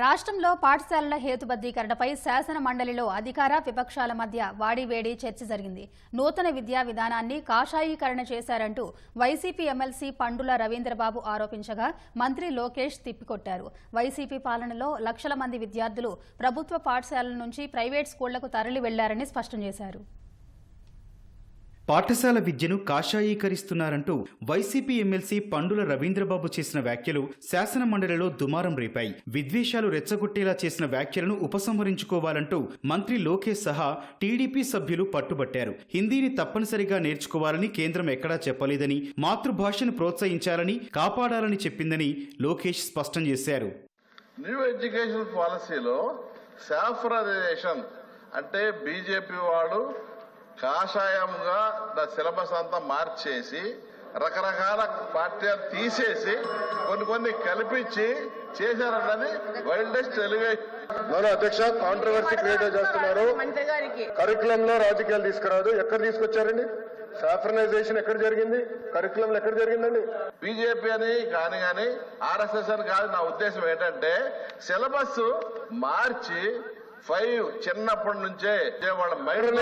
రాష్ట్రంలో పాఠశాలల హేతుబద్ధీకరణపై శాసన మండలిలో అధికార విపక్షాల మధ్య వాడివేడి చర్చ జరిగింది. నూతన విద్యా విధానాన్ని కాషాయీకరణ చేశారంటూ వైసీపీ ఎమ్మెల్సీ పండుల రవీంద్రబాబు ఆరోపించగా మంత్రి లోకేష్ తిప్పికొట్టారు. వైసీపీ పాలనలో లక్షల మంది విద్యార్థులు ప్రభుత్వ పాఠశాలల నుంచి ప్రైవేట్ స్కూళ్ళకు తరలి వెళ్ళారని స్పష్టం చేశారు. పాఠశాల విద్యను కాషాయీకరిస్తున్నారంటూ వైసీపీ ఎమ్మెల్సీ పండుల రవీంద్రబాబు చేసిన వ్యాఖ్యలు శాసన మండలిలో దుమారం రేపాయి. విద్వేషాలు రెచ్చగొట్టేలా చేసిన వ్యాఖ్యలను ఉపసంహరించుకోవాలంటూ మంత్రి లోకేష్ సహా టీడీపీ సభ్యులు పట్టుబట్టారు. హిందీని తప్పనిసరిగా నేర్చుకోవాలని కేంద్రం ఎక్కడా చెప్పలేదని మాతృభాషను ప్రోత్సహించాలని కాపాడాలని చెప్పిందని లోకేష్ స్పష్టం చేశారు. న్యూ ఎడ్యుకేషన్ పాలసీలో సాఫ్రనైజేషన్ అంటే బీజేపీ వాడు కాషాయంగా ద సిలబస్ అంతా మార్చేసి రకరకాల పాఠ్యాలు తీసేసి కొన్ని కొన్ని కల్పించి చేశారన్నది వైల్డెస్ట్ ఎలివేషన్. మన అధ్యక్ష కాంట్రవర్సీ క్రియేట్ చేస్తున్నారు. మంత్రి గారికి. కరికులం లో రాజకీయాలు తీసుకురాదు. ఎక్కడ తీసుకొచ్చారండి? సాఫ్రనైజేషన్ ఎక్కడ జరిగింది? కరికులం ఎక్కడ జరిగిందండి? బీజేపీ అని కానీ కానీ ఆర్ఎస్ఎస్ అని కాదు. నా ఉద్దేశం ఏంటంటే సిలబస్ మార్చి ఫైవ్ చిన్నప్పటి నుంచే వాళ్ళ మైండ్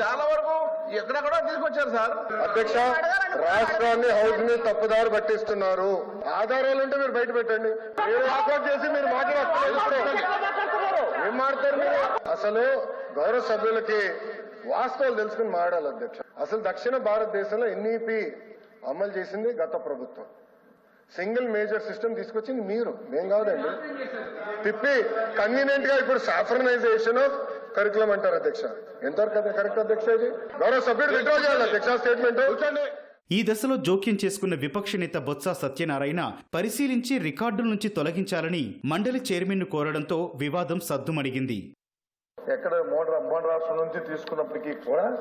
చాలా వరకు ఎక్కడెక్కడో తీసుకొచ్చారు సార్. అధ్యక్ష రాష్ట్రాన్ని హౌస్ని తప్పుదారి పట్టిస్తున్నారు. ఆధారాలు ఉంటే మీరు బయట పెట్టండి. మీరు వాకౌట్ చేసి మీరు మాట్లాడారు ఏం మాడతారు మీరు? అసలు గౌరవ సభ్యులకి వాస్తవాలు తెలుసుకుని మాడాలి అధ్యక్ష. అసలు దక్షిణ భారతదేశంలో ఎన్ఈపి అమలు చేసింది గత ప్రభుత్వం. సింగిల్ మేజర్ సిస్టమ్ తీసుకొచ్చింది మీరు మేం కాదండి. తిప్పి కన్వీనియంట్గా ఇప్పుడు సాఫ్రనైజేషన్ కరికులం అంటారు అధ్యక్ష. ఎంతవరకు అది కరెక్ట్ అధ్యక్ష ఇది? గౌరవ సభ్యుడు విడ్రా చేయాలి అధ్యక్ష స్టేట్మెంట్ ఈ దశలో జోక్యం చేసుకున్న విపక్ష నేత బొత్స సత్యనారాయణ పరిశీలించి రికార్డుల నుంచి తొలగించాలని మండలి చైర్మన్ను కోరడంతో వివాదం సద్దుమణిగింది. ఎక్కడ మోడ మోడ రాష్ట్రం నుంచి తీసుకున్నప్పటికీ కూడా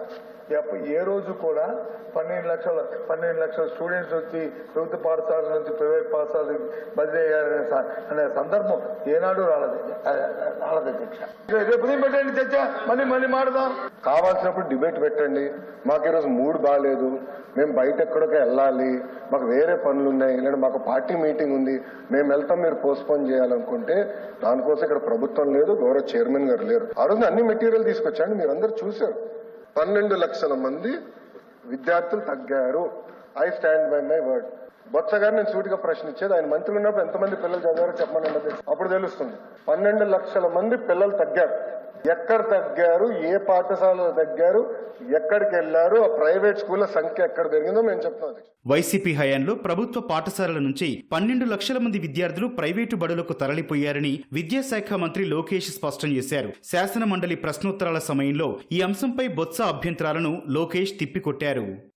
ఏ రోజు కూడా పన్నెండు లక్షల పన్నెండు లక్షల స్టూడెంట్స్ వచ్చి ప్రభుత్వ పాఠశాల నుంచి ప్రైవేట్ పాఠశాల బదిలీ అయ్యారనే అనే సందర్భం ఏనాడు రాలేదు. రాలేదు అధ్యక్ష. రేపు పెట్టండి చర్చ. మళ్ళీ మళ్ళీ మాడదాం కావాల్సినప్పుడు డిబేట్ పెట్టండి. మాకు ఈరోజు మూడ్ బాగాలేదు మేము బయట ఎక్కడికో వెళ్ళాలి. మాకు వేరే పనులు ఉన్నాయి. లేదా మాకు పార్టీ మీటింగ్ ఉంది. మేము వెళ్తాం. మీరు పోస్ట్పోన్ చేయాలనుకుంటే దానికోసం ఇక్కడ ప్రభుత్వం లేదు. గౌరవ చైర్మన్ గారు లేరు. రోజున అన్ని మెటీరియల్ తీసుకొచ్చాను మీరు అందరు చూశారు. పన్నెండు లక్షల మంది విద్యార్థులు తగ్గారు. I stand by my word Botsa గారు నేను సూటిగా ప్రశ్న ఇచ్చేది ఆయన మంత్రి ఉన్నప్పుడు ఎంతమంది పిల్లలు చదివారో చెప్పమని అన్నది. అప్పుడు తెలుస్తుంది. పన్నెండు లక్షల మంది పిల్లలు తగ్గారు. ఎక్కడ తగ్గారు ఏ పాఠశాలలో తగ్గారు ఎక్కడికి వెళ్ళారు ఆ ప్రైవేట్ స్కూళ్ళ సంఖ్య ఎక్కడ పెరిగిందో మేము చెప్తాం వైసీపీ హయాంలో ప్రభుత్వ పాఠశాలల నుంచి పన్నెండు లక్షల మంది విద్యార్థులు ప్రైవేటు బడులకు తరలిపోయారని విద్యాశాఖ మంత్రి లోకేష్ స్పష్టం చేశారు. శాసన మండలి ప్రశ్నోత్తరాల సమయంలో ఈ అంశంపై బొత్స అభ్యంతరాలను లోకేష్ తిప్పికొట్టారు.